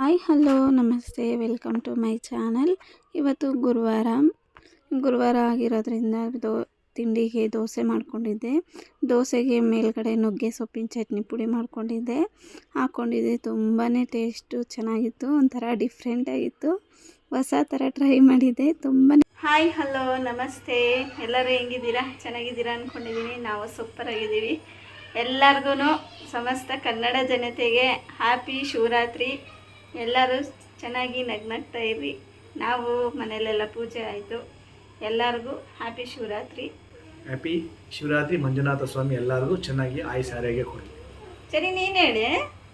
Hi, hello, ನಮಸ್ತೆ, welcome to my channel. ಇವತ್ತು ಗುರುವಾರ. ಗುರುವಾರ ಆಗಿರೋದ್ರಿಂದ ದೋ, ತಿಂಡಿಗೆ ದೋಸೆ ಮಾಡಿಕೊಂಡಿದ್ದೆ. ದೋಸೆಗೆ ಮೇಲ್ಗಡೆ ನುಗ್ಗೆ, ಸೊಪ್ಪಿನ ಚಟ್ನಿ ಪುಡಿ ಮಾಡಿಕೊಂಡಿದ್ದೆ. ಹಾಕ್ಕೊಂಡಿದ್ದೆ ತುಂಬಾ ಟೇಸ್ಟು, ಚೆನ್ನಾಗಿತ್ತು, ಒಂಥರ ಡಿಫ್ರೆಂಟಾಗಿತ್ತು. ಹೊಸ ಥರ ಟ್ರೈ ಮಾಡಿದ್ದೆ ತುಂಬಾ ಹಾಯ್, ಹಲೋ, ನಮಸ್ತೆ. ಎಲ್ಲರೂ ಹೆಂಗಿದ್ದೀರಾ? ಚೆನ್ನಾಗಿದ್ದೀರಾ ಅಂದ್ಕೊಂಡಿದ್ದೀನಿ ನಾವು ಸೂಪರ್ ಆಗಿದ್ದೀವಿ ಎಲ್ಲರಿಗೂ ಸಮಸ್ತ ಕನ್ನಡ ಜನತೆಗೆ ಹ್ಯಾಪಿ ಶಿವರಾತ್ರಿ. ಎಲ್ಲರೂ ಚೆನ್ನಾಗಿ ನಗ್ನಗ್ತಾ ಇರ್ರಿ. ನಾವು ಮನೆಯಲ್ಲೆಲ್ಲ ಪೂಜೆ ಆಯಿತು. ಎಲ್ಲರಿಗೂ ಹ್ಯಾಪಿ ಶಿವರಾತ್ರಿ. ಹ್ಯಾಪಿ ಶಿವರಾತ್ರಿ ಮಂಜುನಾಥ ಸ್ವಾಮಿ ಎಲ್ಲರಿಗೂ ಚೆನ್ನಾಗಿ ಆಯುಸ್ ಆರೋಗ್ಯ ಕೊಡಿ ಸರಿ ನೀನು ಹೇಳಿ.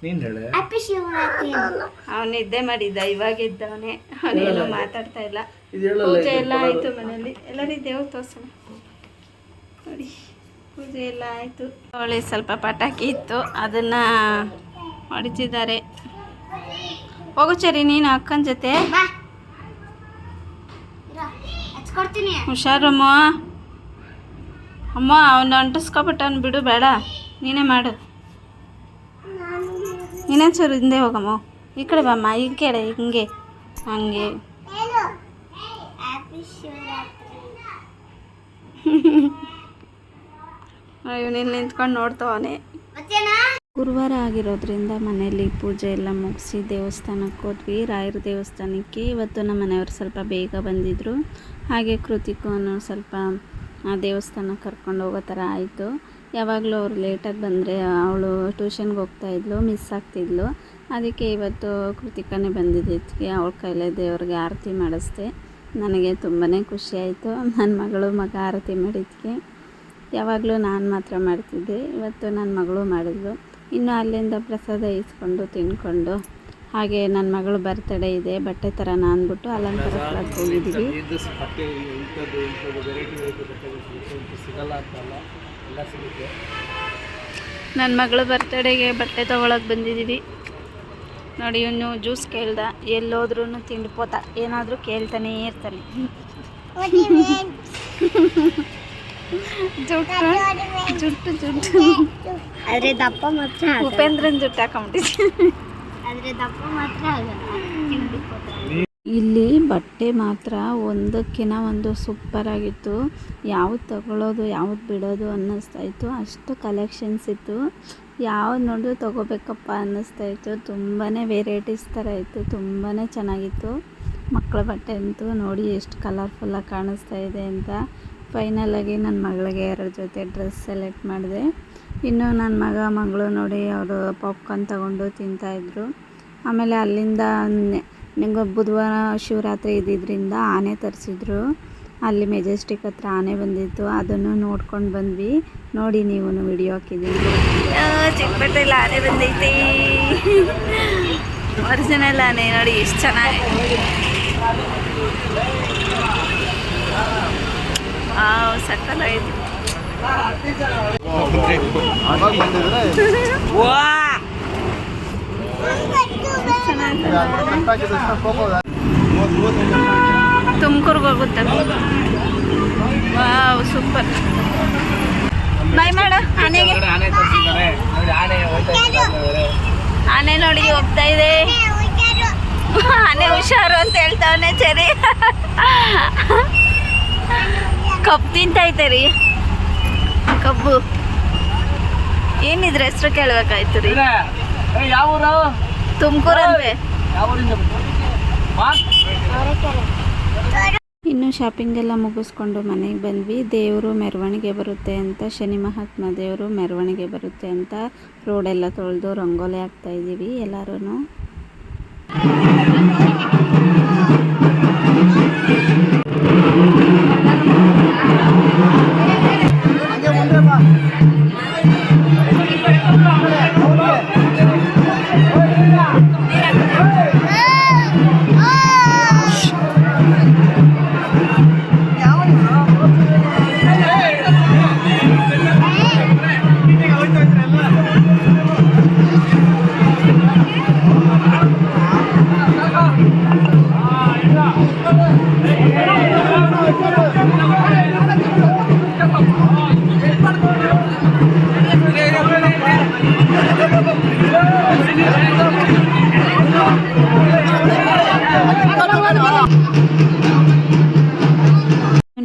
ನೀನು ಹೇಳಿ. ಹ್ಯಾಪಿ ಶಿವರಾತ್ರಿ ಅವನು ನಿದ್ದೆ ಮಾಡಿದ್ದ ಇವಾಗ ಇದ್ದವನೇ. ಅವನೇನು ಮಾತಾಡ್ತಾ ಇಲ್ಲ. ಇದು ಹೇಳಲ್ಲ ಪೂಜೆ ಎಲ್ಲ ಆಯಿತು ಮನೆಯಲ್ಲಿ. ಎಲ್ಲರಿಗೂ ದೇವ್ರು ತೋರ್ಸೋಣ. ನೋಡಿ ಪೂಜೆ ಎಲ್ಲ ಆಯಿತು. ಅವಳಿ ಸ್ವಲ್ಪ ಪಟಾಕಿ ಇತ್ತು. ಅದನ್ನು ಹೊಡಿತಿದ್ದಾರೆ ಹೋಗು ಚರಿ ನೀನು ಅಕ್ಕನ ಜೊತೆ. ಹುಷಾರಮ್ಮ ಅಮ್ಮ. ಅವನ್ನ ಅಂಟಿಸ್ಕೊಬಿಟ್ಟವ್ನು ಬಿಡು ಬೇಡ. ನೀನೇ ಮಾಡು. ಇನ್ನೊಂಚೂರು ಹಿಂದೆ ಹೋಗಮ್ಮ. ಈ ಕಡೆ ಬಮ್ಮ ಈ ಕೇಳ ಹಿಂಗೆ ಹಂಗೆ. ಇವನಿಲ್ಲಿ ನಿಂತ್ಕೊಂಡು ನೋಡ್ತಾವನೇ. ಗುರುವಾರ ಆಗಿರೋದ್ರಿಂದ ಮನೆಯಲ್ಲಿ ಪೂಜೆ ಎಲ್ಲ ಮುಗಿಸಿ ದೇವಸ್ಥಾನಕ್ಕೆ ಹೋದ್ವಿ. ರಾಯರ ದೇವಸ್ಥಾನಕ್ಕೆ. ಇವತ್ತು ನಮ್ಮ ಮನೆಯವರು ಸ್ವಲ್ಪ ಬೇಗ ಬಂದಿದ್ದರು ಹಾಗೆ ಕೃತಿಕನು ಸ್ವಲ್ಪ ಆ ದೇವಸ್ಥಾನಕ್ಕೆ ಕರ್ಕೊಂಡು ಹೋಗೋ ಥರ ಆಯಿತು. ಯಾವಾಗಲೂ ಅವರು ಲೇಟಾಗಿ ಬಂದರೆ ಅವಳು ಟ್ಯೂಷನ್ಗೆ ಹೋಗ್ತಾಯಿದ್ಲು ಮಿಸ್ ಆಗ್ತಿದ್ಲು. ಅದಕ್ಕೆ ಇವತ್ತು ಕೃತಿಕನೇ ಬಂದಿದ್ದಕ್ಕೆ ಅವಳ ಕೈಲೇ ದೇವ್ರಿಗೆ ಆರತಿ ಮಾಡಿಸ್ದೆ. ನನಗೆ ತುಂಬಾ ಖುಷಿ ಆಯಿತು. ನನ್ನ ಮಗಳು ಮಗ ಆರತಿ ಮಾಡಿದ್ದಕ್ಕೆ. ಯಾವಾಗಲೂ ನಾನು ಮಾತ್ರ ಮಾಡ್ತಿದ್ದೆ. ಇವತ್ತು ನನ್ನ ಮಗಳು ಮಾಡಿದ್ಲು. ಇನ್ನು ಅಲ್ಲಿಂದ ಪ್ರಸಾದ ಇಸ್ಕೊಂಡು ತಿನ್ಕೊಂಡು ಹಾಗೆ ನನ್ನ ಮಗಳು ಬರ್ತಡೇ ಇದೆ ಬಟ್ಟೆ ಥರ ಅಂದ್ಬಿಟ್ಟು ಅಲಂಕಾರ ಹೋಗಿದ್ದೀವಿ ನನ್ನ ಮಗಳು ಬರ್ತಡೇಗೆ ಬಟ್ಟೆ ತೊಗೊಳಕ್ಕೆ ಬಂದಿದ್ದೀವಿ ನೋಡಿ ಇವನು ಜ್ಯೂಸ್ ಕೇಳ್ದ ಎಲ್ಲೋದ್ರೂ ತಿಂಡ್ಪೋತ ಏನಾದರೂ ಕೇಳ್ತಾನೇ ಇರ್ತಾನೆ. ಜುಟ್ಟು ಜುಟ್ಟು ಜುಟ್ಟು. ಆದ್ರೆ ದಪ್ಪ ಮಾತ್ರ ಉಪೇಂದ್ರನ್ ಜುಟ್ಟು ಹಾಕೊಂಬಿಟ್ಟಿದ್ದೆ ಆದ್ರೆ ದಪ್ಪ ಮಾತ್ರ ಆಗಲ್ಲ. ಇಲ್ಲಿ ಬಟ್ಟೆ ಮಾತ್ರ ಒಂದಕ್ಕಿನ ಒಂದು ಸೂಪರ್ ಆಗಿತ್ತು. ಯಾವ್ದು ತಗೊಳ್ಳೋದು ಯಾವ್ದು ಬಿಡೋದು ಅನ್ನಿಸ್ತಾ ಇತ್ತು. ಅಷ್ಟು ಕಲೆಕ್ಷನ್ಸ್ ಇತ್ತು. ಯಾವ್ದು ನೋಡಿದ್ರು ತಗೋಬೇಕಪ್ಪ ಅನ್ನಿಸ್ತಾ ಇತ್ತು. ತುಂಬಾ ವೆರೈಟೀಸ್ ಥರ ಇತ್ತು. ತುಂಬಾ ಚೆನ್ನಾಗಿತ್ತು. ಮಕ್ಕಳ ಬಟ್ಟೆ ಅಂತೂ ನೋಡಿ ಎಷ್ಟು ಕಲರ್ಫುಲ್ಲಾಗಿ ಕಾಣಿಸ್ತಾ ಇದೆ ಅಂತ. ಫೈನಲಾಗಿ ನನ್ನ ಮಗಳಿಗೆ ಎರಡು ಜೊತೆ ಡ್ರೆಸ್ ಸೆಲೆಕ್ಟ್ ಮಾಡಿದೆ. ಇನ್ನು ನನ್ನ ಮಗ, ಮಗಳು ನೋಡಿ ಅವರು ಪಾಪ್ಕಾರ್ನ್ ತಗೊಂಡು ತಿಂತಾಯಿದ್ರು ಆಮೇಲೆ ಅಲ್ಲಿಂದ ನಿಮ್ಗೆ ಬುಧವಾರ ಶಿವರಾತ್ರಿ ಇದ್ದಿದ್ದರಿಂದ ಆನೆ ತರಿಸಿದ್ರು. ಅಲ್ಲಿ ಮೆಜೆಸ್ಟಿಕ್ ಹತ್ರ ಆನೆ ಬಂದಿತ್ತು. ಅದನ್ನು ನೋಡ್ಕೊಂಡು ಬಂದ್ವಿ. ನೋಡಿ ನೀವು ವಿಡಿಯೋ ಹಾಕಿದ್ದೀನಿ ಆನೆ ಬಂದೈತಿ. ಒರಿಜಿನಲ್ ಆನೆ ನೋಡಿ, ಎಷ್ಟು ಚೆನ್ನಾಗಿ ತುಮಕೂರ್ಗೆ ಹೋಗುತ್ತೆ. Wow super. ಬಾಯ್ ಮಾಡು ಆನೆಗೆ. ಆನೆ ನೋಡಿ ಹೋಗ್ತಾ ಇದೆ. ಆನೆ ಹುಷಾರು. ಅಂತ ಹೇಳ್ತಾವನೆ ಸರಿ ಕಬ್ಬು ತಿಂತೈತೆ ರೀ ಕಬ್ಬು. ಏನಿದ್ರೆ ಹೆಸರು ಕೇಳ್ಬೇಕಾಯ್ತು ರೀ? ಯಾವೂರು ತುಮಕೂರಂತೆ? ಇನ್ನು ಶಾಪಿಂಗ್ ಎಲ್ಲ ಮುಗಿಸ್ಕೊಂಡು ಮನೆಗೆ ಬಂದ್ವಿ. ದೇವರು ಮೆರವಣಿಗೆ ಬರುತ್ತೆ ಅಂತ ಶನಿ ಮಹಾತ್ಮ ದೇವರು ಮೆರವಣಿಗೆ ಬರುತ್ತೆ ಅಂತ ರೋಡೆಲ್ಲ ತೊಳೆದು ರಂಗೋಲಿ ಹಾಕ್ತಾ ಇದ್ದೀವಿ ಎಲ್ಲರೂ Thank you.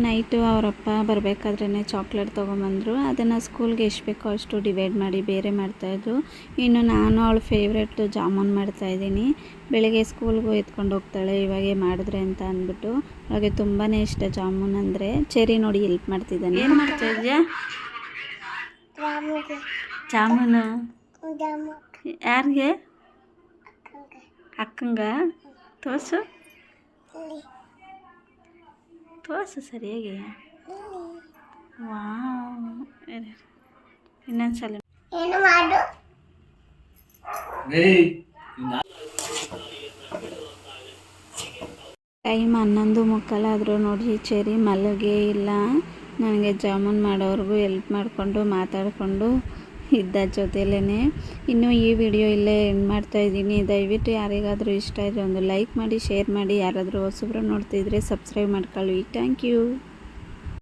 ನೈಟು ಅವರಪ್ಪ ಬರಬೇಕಾದ್ರೇ ಚಾಕ್ಲೇಟ್ ತೊಗೊಂಬಂದರು. ಅದನ್ನು ಸ್ಕೂಲ್ಗೆ ಎಷ್ಟು ಬೇಕೋ ಅಷ್ಟು ಡಿವೈಡ್ ಮಾಡಿ ಬೇರೆ ಮಾಡ್ತಾಯಿದ್ರು. ಇನ್ನು ನಾನು ಅವಳ ಫೇವ್ರೆಟ್ ಜಾಮೂನ್ ಮಾಡ್ತಾಯಿದ್ದೀನಿ. ಬೆಳಗ್ಗೆ ಸ್ಕೂಲ್ಗೂ ಎತ್ಕೊಂಡು ಹೋಗ್ತಾಳೆ ಇವಾಗೆ ಮಾಡಿದ್ರೆ ಅಂತ ಅಂದ್ಬಿಟ್ಟು. ಅವಳಿಗೆ ತುಂಬಾ ಇಷ್ಟ ಜಾಮೂನ್ ಅಂದರೆ. ಚೆರಿ ನೋಡಿ ಹೆಲ್ಪ್ ಮಾಡ್ತಿದ್ದಾನೆ. ಏನು ಮಾಡ್ತಾಯಿದ್ಯಾ ಜಾಮೂನು. ಯಾರಿಗೆ? ಅಕ್ಕಂಗ. ತೋರ್ಸು. ತೋರ್ಸು ಸರಿಯಾಗಿ ವಾವ್. ಇನ್ನೊಂದ್ಸಲ ಏನು ಮಾಡು? ಟೈಮ್ ಹನ್ನೊಂದು ಮುಕ್ಕಾಲಾದರೂ ನೋಡಿ ಚೆರಿ ಮಲಗೇ ಇಲ್ಲ. ನನಗೆ ಜಾಮೂನ್ ಮಾಡೋವ್ರಿಗೂ ಎಲ್ಪ್ ಮಾಡಿಕೊಂಡು ಮಾತಾಡಿಕೊಂಡು ಇದ್ದ ಜೊತೆಲೇ ಇನ್ನು ಈ ವಿಡಿಯೋ ಇಲ್ಲೇ ಎಂಡ್ ಮಾಡ್ತಾ ಇದ್ದೀನಿ. ದಯವಿಟ್ಟು ಯಾರಿಗಾದರೂ ಇಷ್ಟ ಇದ್ದರೆ ಒಂದು ಲೈಕ್ ಮಾಡಿ ಶೇರ್ ಮಾಡಿ. ಯಾರಾದರೂ ಹೊಸಬ್ರು ನೋಡ್ತಿದ್ರೆ ಸಬ್ಸ್ಕ್ರೈಬ್ ಮಾಡ್ಕೊಳ್ಳಿ. Thank you